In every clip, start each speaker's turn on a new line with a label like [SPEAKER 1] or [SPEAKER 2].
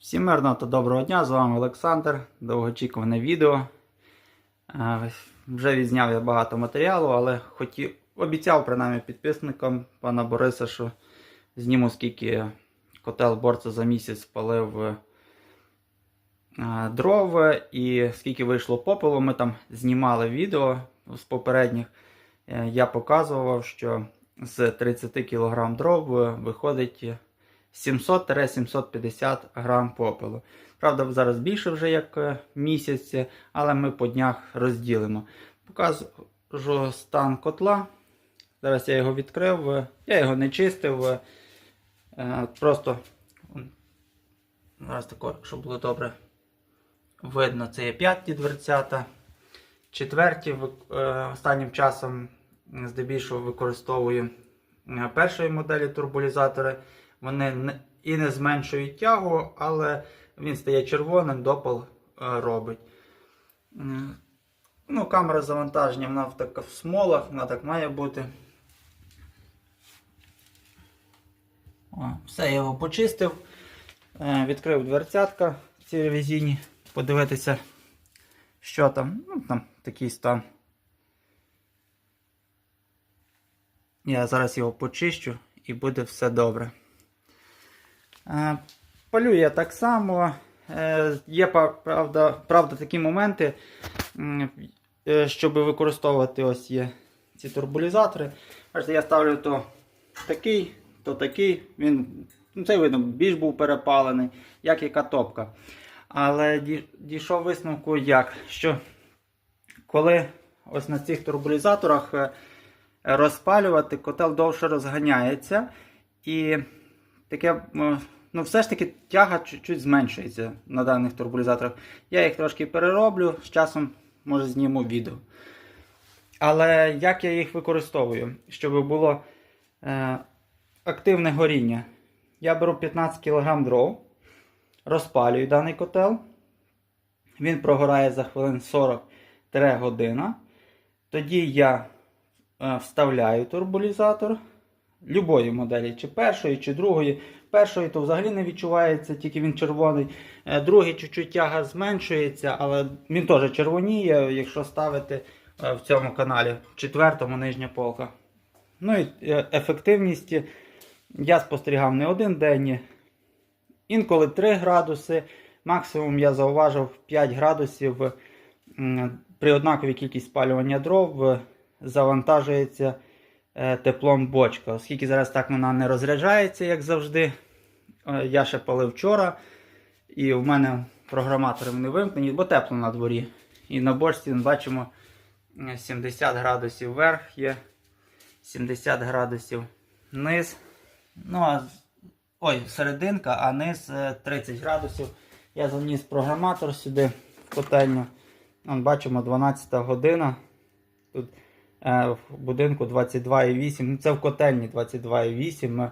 [SPEAKER 1] Всім мирного та доброго дня, з вами Олександр. Довгоочікуване відео. Е, Вже відзняв я багато матеріалу, але хотів, обіцяв принаймні підписникам пана Бориса, що зніму скільки котел борца за місяць спалив е, дров і скільки вийшло попелу. Ми там знімали відео з попередніх. Е, Я показував, що з 30 кг дров виходить 700-750 грам попелу. Правда, зараз більше вже як е, місяць, але ми по днях розділимо. Покажу стан котла. Зараз я його відкрив, е, я його не чистив. е, Просто м, зараз тако, щоб було добре видно, це є п'яті дверцята. Четверті останнім часом здебільшого використовую першої моделі турбулізатори. Вони і не зменшують тягу, але він стає червоним, допал е, робить. Ну, камера завантаження, вона в, така, в смолах, вона так має бути. О, все, я його почистив. Е, Відкрив дверцятка ці ревізійні. Подивитися, що там. Ну, там такий стан. Я зараз його почищу і буде все добре. Е, Палю я так само. Е, Є правда, правда такі моменти, е, щоб використовувати ось є ці турбулізатори. Бачите, я ставлю то такий, то такий. Він, ну, це видно, більш був перепалений, як яка топка. Але дійшов висновку як? Що коли ось на цих турбулізаторах розпалювати, котел довше розганяється. І таке, ну, все ж таки тяга чуть-чуть зменшується на даних турбулізаторах. Я їх трошки перероблю, з часом може зніму відео. Але як я їх використовую, щоб було е, активне горіння? Я беру 15 кг дров, розпалюю даний котел. Він прогорає за хвилин 40 година. Тоді я е, вставляю турбулізатор любої моделі, чи першої, чи другої. Першої то взагалі не відчувається, тільки він червоний. Е, Другий чуть-чуть тяга зменшується, але він теж червоніє, якщо ставити е, в цьому каналі, четвертому нижня полка. Ну і е, ефективність я спостерігав не один день, інколи 3 градуси. Максимум я зауважив 5 градусів при однаковій кількість спалювання дров завантажується теплом бочка. Оскільки зараз так вона не розряджається, як завжди. Е, Я ще палив вчора, і в мене програматори не вимкнені, бо тепло на дворі. І на бочці бачимо е, 70 градусів вверх є, 70 градусів низ. Ну, а ой, серединка, а низ е, 30 градусів. Я заніс програматор сюди в котельню. Бачимо 12 година. Тут е, в будинку 22,8. Ну, це в котельні 22,8.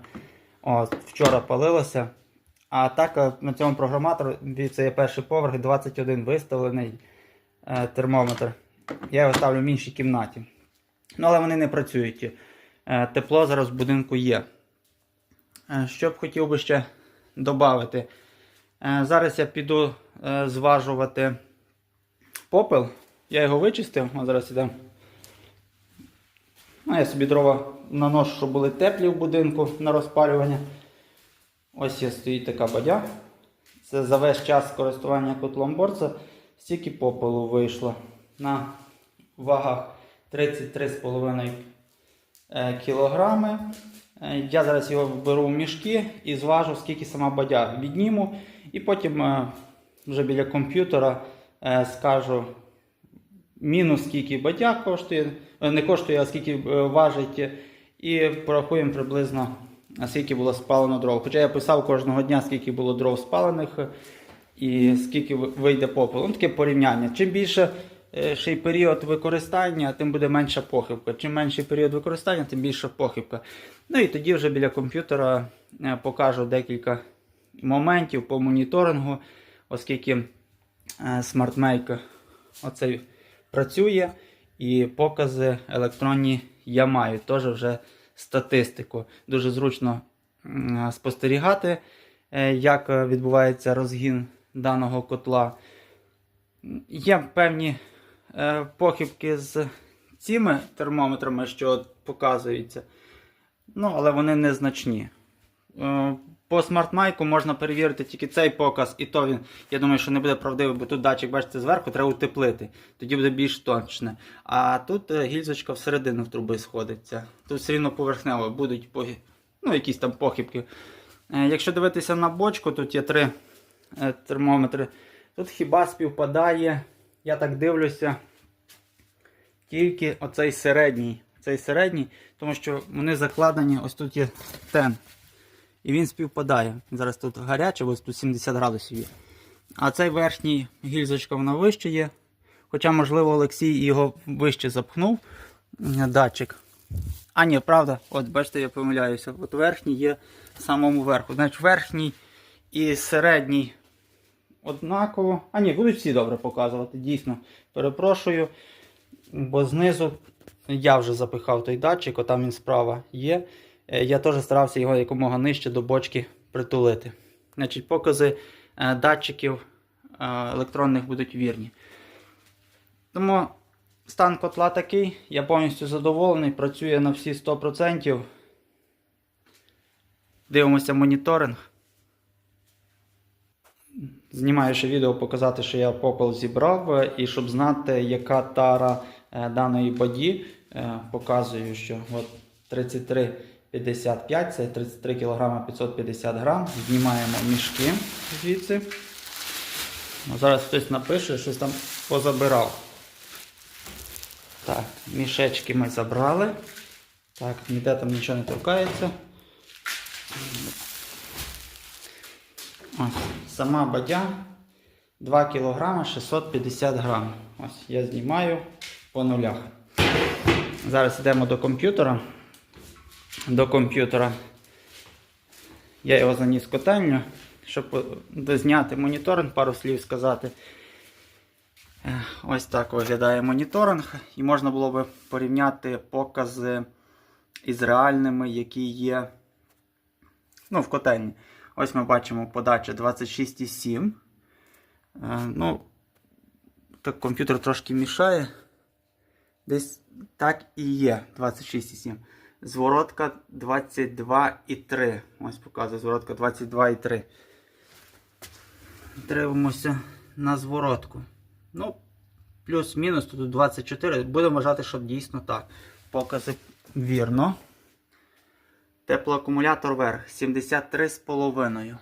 [SPEAKER 1] Е, вчора палилося. А так е, на цьому програматорі, це є перший поверх, 21 виставлений е, термометр. Я його ставлю в іншій кімнаті. Ну, але вони не працюють. Е, тепло зараз в будинку є. Е, Що б хотів би ще додати? Зараз я піду е, зважувати попел. Я його вичистив, зараз ідемо. Ну, я собі дрова наношу, щоб були теплі в будинку на розпалювання. Ось є стоїть така бадя. Це за весь час користування котлом борца. Стільки попелу вийшло на вагах 33,5 е, кілограми. Е, Я зараз його беру в мішки і зважу, скільки сама бадя відніму. І потім е, вже біля комп'ютера скажу мінус скільки бадя коштує, не коштує, а скільки е, важить. І порахуємо приблизно, скільки було спалено дров. Хоча я писав кожного дня, скільки було дров спалених е, і скільки вийде попелу. Ну, таке порівняння. Чим більше е, ще й період використання, тим буде менша похибка. Чим менший період використання, тим більша похибка. Ну і тоді вже біля комп'ютера е, покажу декілька моментів по моніторингу, оскільки е, SmartMake оцей працює і покази електронні я маю. Теж вже статистику. Дуже зручно спостерігати е, як е, відбувається розгін даного котла. Є певні е, похибки з цими термометрами, що показуються. Ну, але вони незначні. По смартмайку можна перевірити тільки цей показ, і то він, я думаю, що не буде правдивий, бо тут датчик, бачите, зверху треба утеплити. Тоді буде більш точне. А тут е, гільзочка всередину в труби сходиться. Тут все рівно поверхнево будуть ну, якісь там похибки. Е, Якщо дивитися на бочку, тут є три е, термометри. Тут хіба співпадає, я так дивлюся, тільки оцей середній. Цей середній, тому що вони закладені, ось тут є тен. І він співпадає. Зараз тут гаряче, ось тут 70 градусів є. А цей верхній гільзочка вона вище є. Хоча, можливо, Олексій його вище запхнув датчик. А, ні, правда, от бачите, я помиляюся. От верхній є в самому верху. Значить, верхній і середній однаково. А ні, будуть всі добре показувати, дійсно. Перепрошую, бо знизу я вже запихав той датчик, отам він справа є. Е, Я теж старався його якомога нижче до бочки притулити. Значить, покази е, датчиків е, електронних будуть вірні. Тому стан котла такий, я повністю задоволений, працює на всі 100%. Дивимося моніторинг. Знімаю ще відео показати, що я попел зібрав, і щоб знати, яка тара даної боді, показую, що от 33,55, це 33 кг 550 г. Знімаємо мішки звідси. Ну, зараз хтось напише, щось там позабирав. Так, мішечки ми забрали. Так, ніде там нічого не торкається. Ось, сама бадя 2 кг 650 грам. Ось я знімаю по нулях. Зараз йдемо до комп'ютера. До комп'ютера. Я його заніс котельню, щоб зняти моніторинг, пару слів сказати. Е, Ось так виглядає моніторинг, і можна було би порівняти покази із реальними, які є ну, в котельні. Ось ми бачимо подача 26,7. Е, Ну, так комп'ютер трошки мішає. Десь так і є 26,7. Зворотка 22,3. Ось показує зворотка 22,3. Дивимося на зворотку. Ну, плюс-мінус тут 24. Будемо вважати, що дійсно так. Покази вірно. Теплоакумулятор верх 73,5.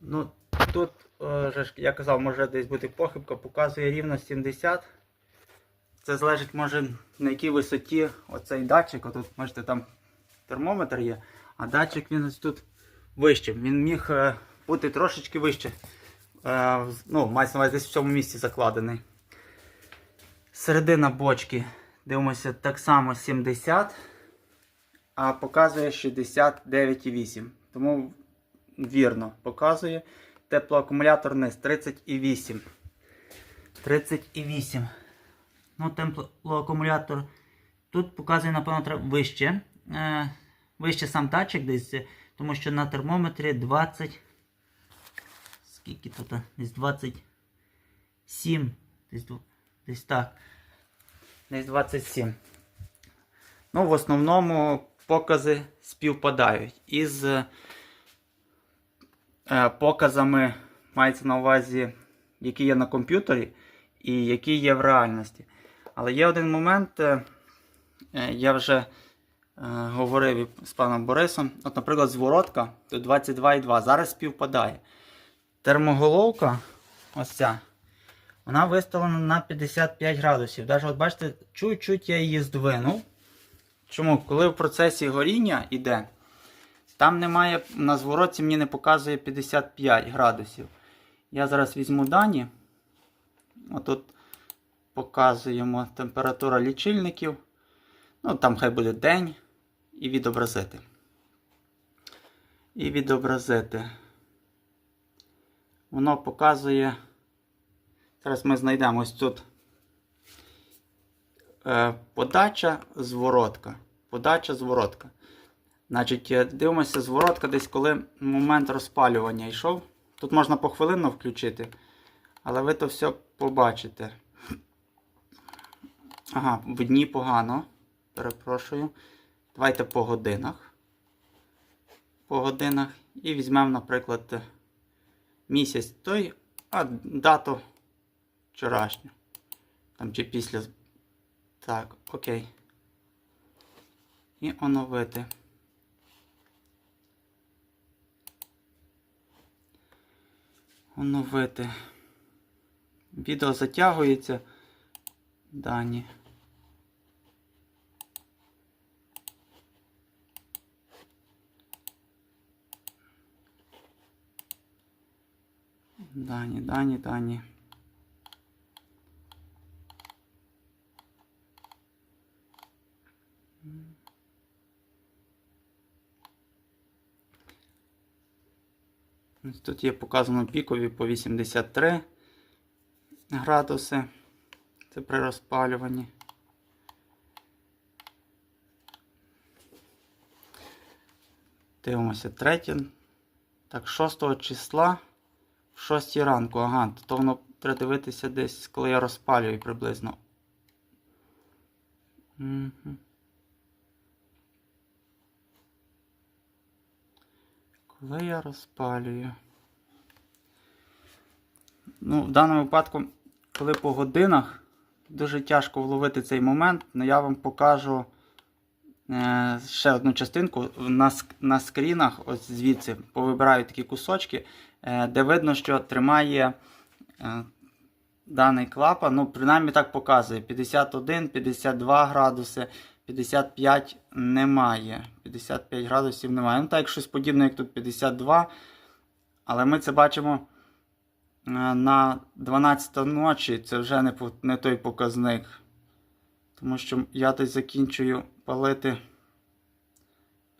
[SPEAKER 1] Ну, тут, е, я казав, може десь бути похибка, показує рівно 70. Це залежить, може, на якій висоті оцей датчик. Отут, бачите, там термометр є, а датчик він ось тут вище. Він міг е, бути трошечки вище. Е, ну, мається на увазі десь в цьому місці закладений. Середина бочки, дивимося, так само 70, а показує 69,8. Тому вірно показує. Теплоакумулятор низ 30,8. 30,8. Ну, теплоакумулятор тут показує, напевно, треба вище. Е, вище сам датчик десь, е, тому що на термометрі 20. Скільки тут? Десь 27. Десь, десь так. Десь 27. Ну, в основному покази співпадають із е, показами, мається на увазі, які є на комп'ютері і які є в реальності. Але є один момент, е, е, я вже е, говорив з паном Борисом. От, наприклад, зворотка тут 22,2. Зараз співпадає. Термоголовка, ось ця, вона виставлена на 55 градусів. Навіть, от бачите, чуть-чуть я її здвинув. Чому? Коли в процесі горіння йде, там немає, на зворотці мені не показує 55 градусів. Я зараз візьму дані. Отут показуємо температура лічильників. Ну, там хай буде день. І відобразити. І відобразити. Воно показує. Зараз ми знайдемо ось тут е, подача зворотка. Подача зворотка. Значить, е, дивимося зворотка десь коли момент розпалювання йшов. Тут можна похвилинно включити, але ви то все побачите. Ага, в дні погано. Перепрошую. Давайте по годинах. По годинах. І візьмемо, наприклад, місяць той, а дату вчорашню. Там чи після. Так, окей. І оновити. Оновити. Відео затягується. Дані. Дані, дані, дані. Ось Тут є показано пікові по 83 градуси. Це при розпалюванні. Дивимося третє. Так, 6 числа 6 ранку. Ага, то воно треба дивитися десь, коли я розпалюю приблизно. Коли я розпалюю. Ну, в даному випадку, коли по годинах, дуже тяжко вловити цей момент, але я вам покажу е, ще одну частинку. На, на скрінах, ось звідси, повибираю такі кусочки, де видно, що тримає е, даний клапан. Ну, принаймні так показує. 51, 52 градуси, 55 немає. 55 градусів немає. Ну, так, щось подібне, як тут 52. Але ми це бачимо е, на 12 ночі. Це вже не, не той показник. Тому що я десь закінчую палити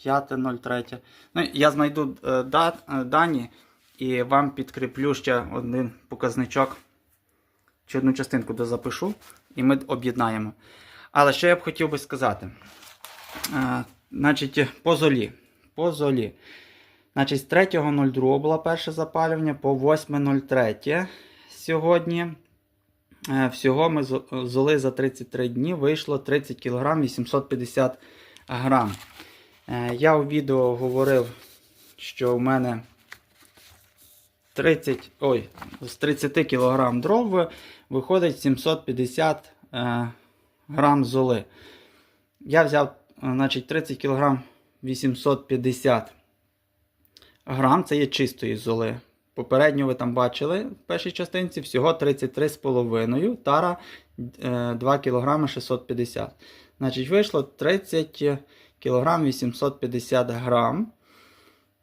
[SPEAKER 1] 5.03. Ну, я знайду е, е, дані і вам підкріплю ще один показничок. Ще одну частинку дозапишу, і ми об'єднаємо. Але що я б хотів би сказати? Е, значить, по золі. По золі. Значить, з 3.02 було перше запалювання, по 8.03 сьогодні. Е, Всього ми золи за 33 дні вийшло 30 кг 850 грам. Е, Я у відео говорив, що в мене 30, ой, з 30 кг дров виходить 750 е, грам золи. Я взяв е, значить, 30 кг 850 грам, це є чистої золи. Попередньо ви там бачили в першій частинці всього 33,5 тара е, 2 кг 650. Значить, вийшло 30 кг 850 грам.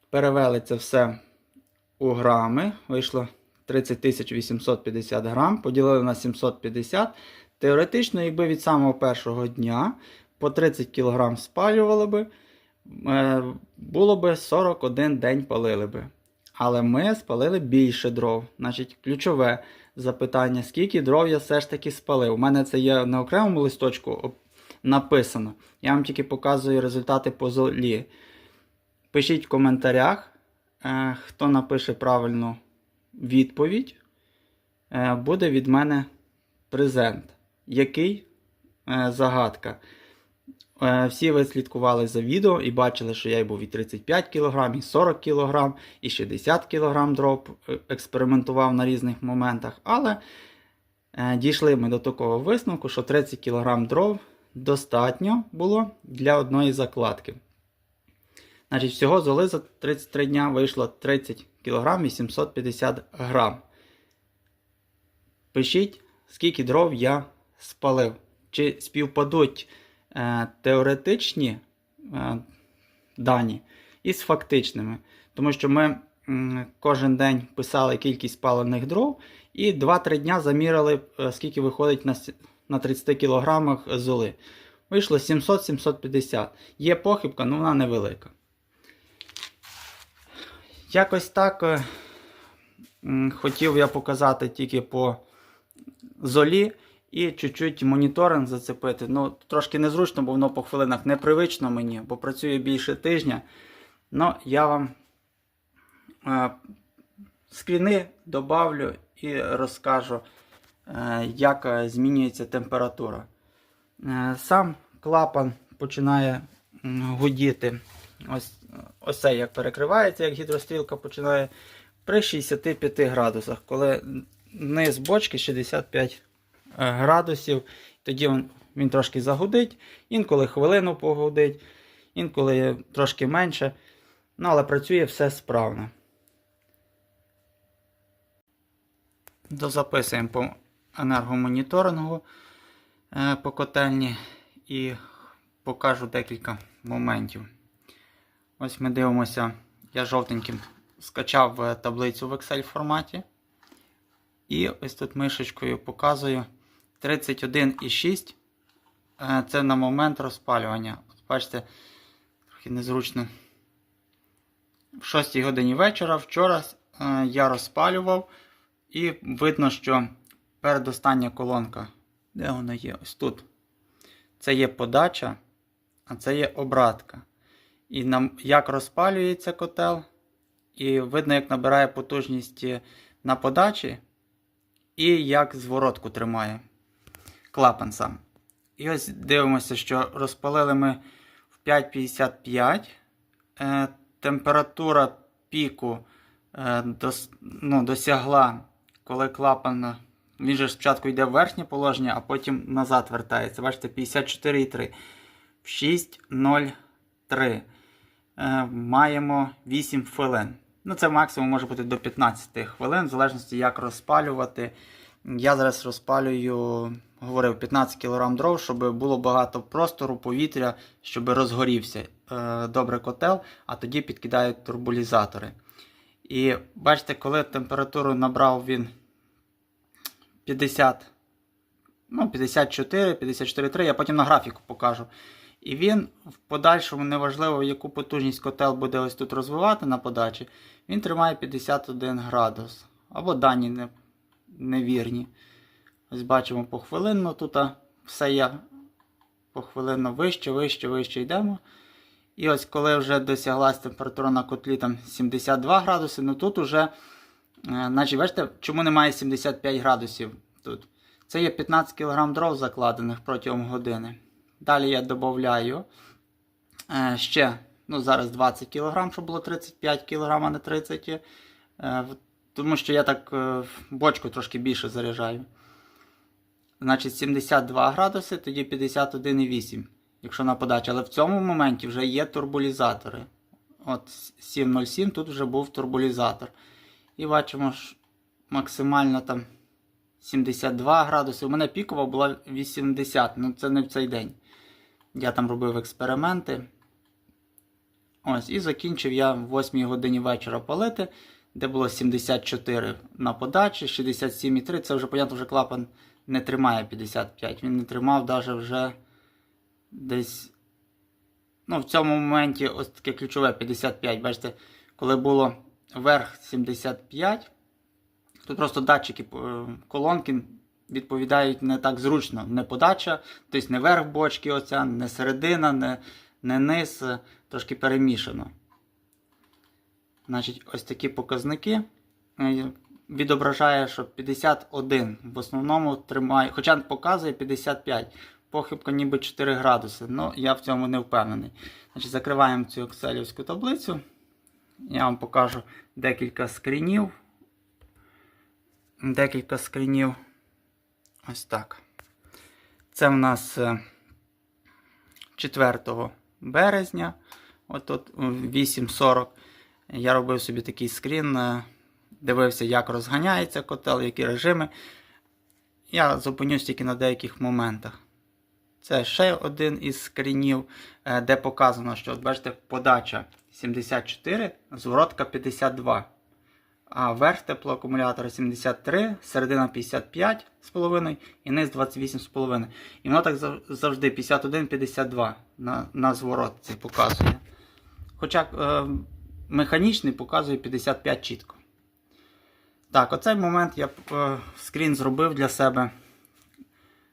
[SPEAKER 1] Перевели це все у грами. Вийшло 30 850 грам. Поділили на 750. Теоретично, якби від самого першого дня по 30 кг спалювали би, е, було би 41 день палили би. Але ми спалили більше дров. Значить, ключове запитання: скільки дров я все ж таки спалив? У мене це є на окремому листочку написано. Я вам тільки показую результати по золі. Пишіть в коментарях, хто напише правильну відповідь, е, буде від мене презент. Який е, загадка? Е, Всі ви слідкували за відео і бачили, що я був і 35 кг, і 40 кг, і 60 кг дров е, експериментував на різних моментах. Але е, дійшли ми до такого висновку, що 30 кг дров достатньо було для одної закладки. Значить, всього золи за 33 дня вийшло 30 кг 850 грам. Пишіть, скільки дров я спалив. Чи співпадуть е, теоретичні е, дані із фактичними. Тому що ми м, кожен день писали кількість спалених дров і 2-3 дня заміряли, е, скільки виходить на, на 30 кг золи. Вийшло 700-750. Є похибка, але вона невелика. Якось так е, хотів я показати тільки по золі. І чуть-чуть моніторинг зацепити. Ну, трошки незручно, бо воно по хвилинах непривично мені, бо працює більше тижня. Ну, я вам е, скріни добавлю і розкажу, е, як змінюється температура. Сам клапан починає гудіти. Ось, ось це як перекривається, як гідрострілка починає при 65 градусах, коли низ бочки 65 е, градусів. Тоді він, він трошки загудить, інколи хвилину погудить, інколи трошки менше. Ну, але працює все справно. Дозаписуємо по енергомоніторингу е, по котельні і покажу декілька моментів. Ось ми дивимося, я жовтеньким скачав е, таблицю в Excel форматі. І ось тут мишечкою показую 31,6. Е, Це на момент розпалювання. От бачите, трохи незручно. В 6 годині вечора вчора е, я розпалював, і видно, що передостання колонка, де вона є? Ось тут. Це є подача, а це є обратка. І нам, як розпалюється котел, і видно, як набирає потужність на подачі, і як зворотку тримає клапан сам. І ось дивимося, що розпалили ми в 5,55. Е, температура піку е, ну, досягла, коли клапан. Він же спочатку йде в верхнє положення, а потім назад вертається. Бачите, 54,3. В 6,03 е, маємо 8 хвилин. Ну, це максимум може бути до 15 хвилин, в залежності, як розпалювати. Я зараз розпалюю, говорив, 15 кг дров, щоб було багато простору, повітря, щоб розгорівся е, добре котел, а тоді підкидають турбулізатори. І бачите, коли температуру набрав він 50, ну, 54, 54,3, я потім на графіку покажу. І він в подальшому, неважливо, яку потужність котел буде ось тут розвивати на подачі, він тримає 51 градус. Або дані не, невірні. Ось бачимо похвилинно, тут все є похвилинно вище, вище, вище йдемо. І ось коли вже досяглась температура на котлі там 72 градуси, ну тут уже, е, значить, бачите, чому немає 75 градусів тут? Це є 15 кг дров закладених протягом години. Далі я додаю е, ще, ну зараз 20 кг, щоб було 35 кг, а не 30 е, Тому що я так е, бочку трошки більше заряджаю. Значить, 72 градуси, тоді 51,8, якщо на подачі. Але в цьому моменті вже є турбулізатори. От 707 тут вже був турбулізатор. І бачимо, що максимально там 72 градуси. У мене пікова була 80, ну це не в цей день. Я там робив експерименти. Ось, І закінчив я в 8 годині вечора палити, де було 74 на подачі, 67,3. Це вже, понятно, вже клапан не тримає 55. Він не тримав навіть вже десь. Ну, в цьому моменті ось таке ключове 55. Бачите, коли було верх 75, тут просто датчики е, колонки відповідають не так зручно. Не подача, тобто не верх бочки, оця, не середина, не, не низ, трошки перемішано. Значить, ось такі показники. Е, Відображає, що 51 в основному тримає, хоча показує 55. Похибка ніби 4 градуси. Ну, я в цьому не впевнений. Значить, Закриваємо цю екселівську таблицю. Я вам покажу декілька скрінів. Декілька скрінів. Ось так. Це в нас е, 4 березня. От тут 8.40. Я робив собі такий скрін. е, Дивився, як розганяється котел, які режими. Я зупинюсь тільки на деяких моментах. Це ще один із скрінів, е, де показано, що от бачите, подача 74, зворотка 52. А верх теплоакумулятора 73, середина 55,5 і низ 28,5. І воно так завжди 51-52 на, на зворотці показує. Хоча е, механічний показує 55 чітко. Так, оцей момент я е, скрін зробив для себе.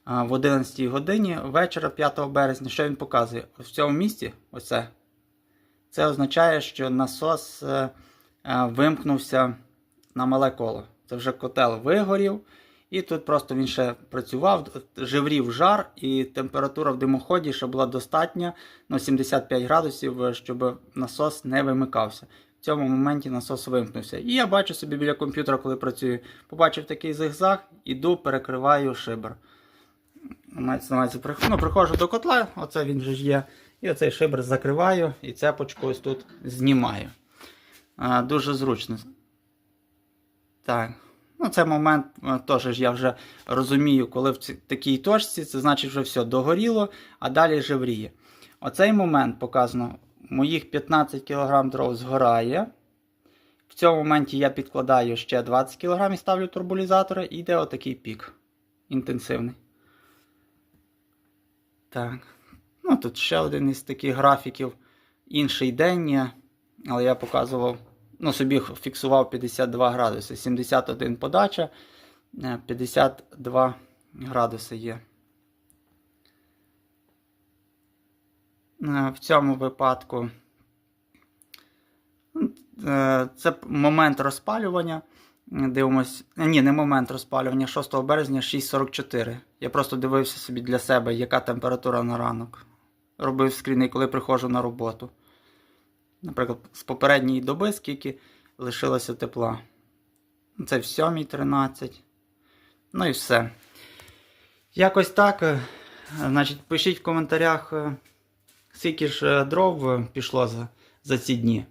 [SPEAKER 1] а, в 11 годині вечора 5 березня. Що він показує? В цьому місці, оце, це означає, що насос е, е, вимкнувся на мале коло. Це вже котел вигорів, і тут просто він ще працював, живрів жар, і температура в димоході ще була достатня на 75 градусів, щоб насос не вимикався. В цьому моменті насос вимкнувся. І я бачу собі біля комп'ютера, коли працюю, побачив такий зигзаг, іду, перекриваю прих- ну, приходжу до котла, оце він же є. І оцей шибер закриваю і цепочку ось тут знімаю. Дуже зручно. Так. Ну, цей момент е, теж я вже розумію, коли в такій точці, це значить вже все догоріло, а далі живріє. Оцей момент показано, моїх 15 кг дров згорає. В цьому моменті я підкладаю ще 20 кг і ставлю турбулізатори, і йде отакий пік. Інтенсивний. Так. Ну, тут ще один із таких графіків. Інший день, але я показував, ну, собі фіксував 52 градуси. 71 подача, е, 52 градуси є. Е, В цьому випадку е, це момент розпалювання. Дивимось. е, Ні, не момент розпалювання 6 березня 6.44. Я просто дивився собі для себе, яка температура на ранок. Робив скріни, коли приходжу на роботу. Наприклад, з попередньої доби, скільки лишилося тепла. Це в 7.13. Ну і все. Якось так. е, Значить, пишіть в коментарях, е, скільки ж е, дров пішло за, за ці дні.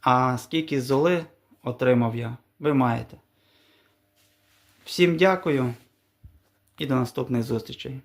[SPEAKER 1] А скільки золи отримав я, ви маєте. Всім дякую і до наступних зустрічей.